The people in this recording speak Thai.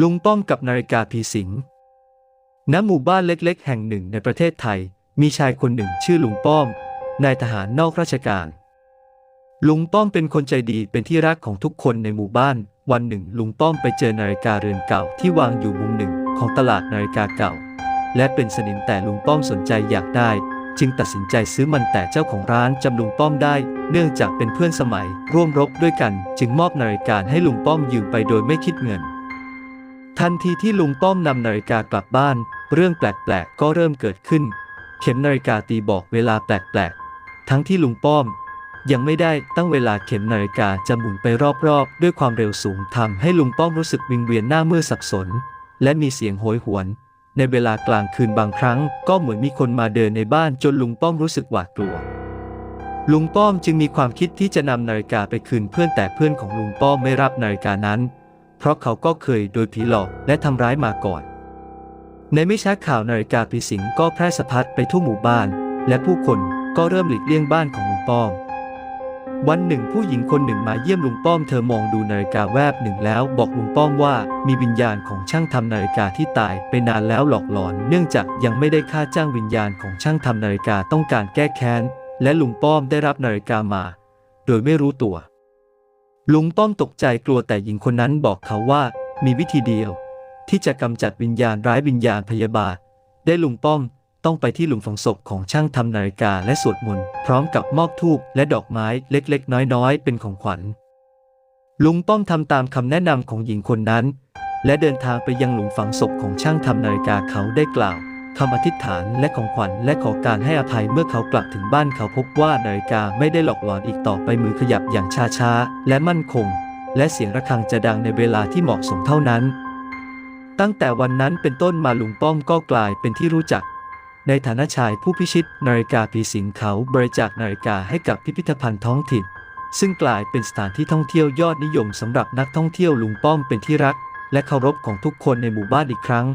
ลุงป้อมกับนาฬิกาผีสิง ณ หมู่บ้านเล็กๆ แห่งหนึ่งในประเทศไทย มีชายคนหนึ่งชื่อลุงป้อม นายทหารนอกราชการ ลุงป้อมเป็นคนใจดีเป็นที่รักของทุกคนในหมู่บ้าน วันหนึ่ง ลุงป้อมไปเจอนาฬิกาเรือนเก่าที่วางอยู่มุมหนึ่งของตลาดนาฬิกาเก่า และเป็นสนิมแต่ลุงป้อมสนใจอยากได้ จึงตัดสินใจซื้อมันแต่เจ้าของร้านจำลุงป้อมได้ เนื่องจากเป็นเพื่อนสมัยร่วมรบด้วยกัน จึงมอบนาฬิกาให้ลุงป้อมยืมไปโดยไม่คิดเงิน ทันทีที่ลุงป้อมนำนาฬิกากลับบ้าน เรื่องแปลกๆ ก็เริ่มเกิดขึ้น เข็มนาฬิกาตีบอกเวลาแปลกๆ ทั้งที่ลุงป้อม ยังไม่ได้ตั้งเวลาเข็มนาฬิกาจะหมุนไปรอบๆ ด้วยความเร็วสูงทำให้ลุงป้อมรู้สึกวิงเวียนหน้ามืดสับสน และมีเสียงโหยหวน ในเวลากลางคืนบางครั้ง ก็เหมือนมีคนมาเดินในบ้านจนลุงป้อมรู้สึกหวาดกลัวลุงป้อมจึงมีความคิดที่จะนำนาฬิกาไปคืนเพื่อนแต่เพื่อนของลุงป้อมไม่รับนาฬิกานั้น เพราะเขาก็เคยโดนผีหลอกและทำร้ายมาก่อน ในไม่ช้าข่าวนาฬิกาผีสิงก็แพร่สะพัดไปทั่วหมู่บ้าน และผู้คนก็เริ่มหลีกเลี่ยงบ้านของลุงป้อม วันหนึ่งผู้หญิงคนหนึ่งมาเยี่ยมลุงป้อมเธอมองดูนาฬิกาแวบหนึ่งแล้ว บอกลุงป้อมว่ามีวิญญาณของช่างทำนาฬิกาที่ตายไปนานแล้วหลอกหลอน เนื่องจากยังไม่ได้ค่าจ้างวิญญาณของช่างทำนาฬิกาต้องการแก้แค้นและลุงป้อมได้รับนาฬิกามา โดยไม่รู้ตัว ลุงป้อมตกใจกลัวแต่หญิงคนนั้นบอกเขาว่ามีวิธีเดียว ที่จะกำจัดวิญญาณร้ายวิญญาณพยาบาท ได้ลุงป้อมต้องไปที่หลุมฝังศพของช่างทำนาฬิกาและสวดมนต์พร้อมกับมอบธูปและดอกไม้เล็กๆ น้อยๆ เป็นของขวัญ ลุงป้อมทำตามคำแนะนำของหญิงคนนั้น และเดินทางไปยังหลุมฝังศพของช่างทำนาฬิกาเขาได้กล่าว คำอธิษฐานและของขวัญและขอการให้อภัยเมื่อเขากลับถึงบ้านเขาพบว่านาฬิกาไม่ได้หลอกหลอนอีกต่อไปมือขยับอย่างช้าๆ และมั่นคง และเสียงระฆังจะดังในเวลาที่เหมาะสมเท่านั้น ตั้งแต่วันนั้นเป็นต้นมาลุงป้อมก็กลายเป็นที่รู้จัก ในฐานะชายผู้พิชิตนาฬิกาผีสิงเขาบริจาคนาฬิกาให้กับพิพิธภัณฑ์ท้องถิ่น ซึ่งกลายเป็นสถานที่ท่องเที่ยวยอดนิยมสำหรับนักท่องเที่ยวลุงป้อมเป็นที่รัก และเคารพของทุกคนในหมู่บ้านอีกครั้ง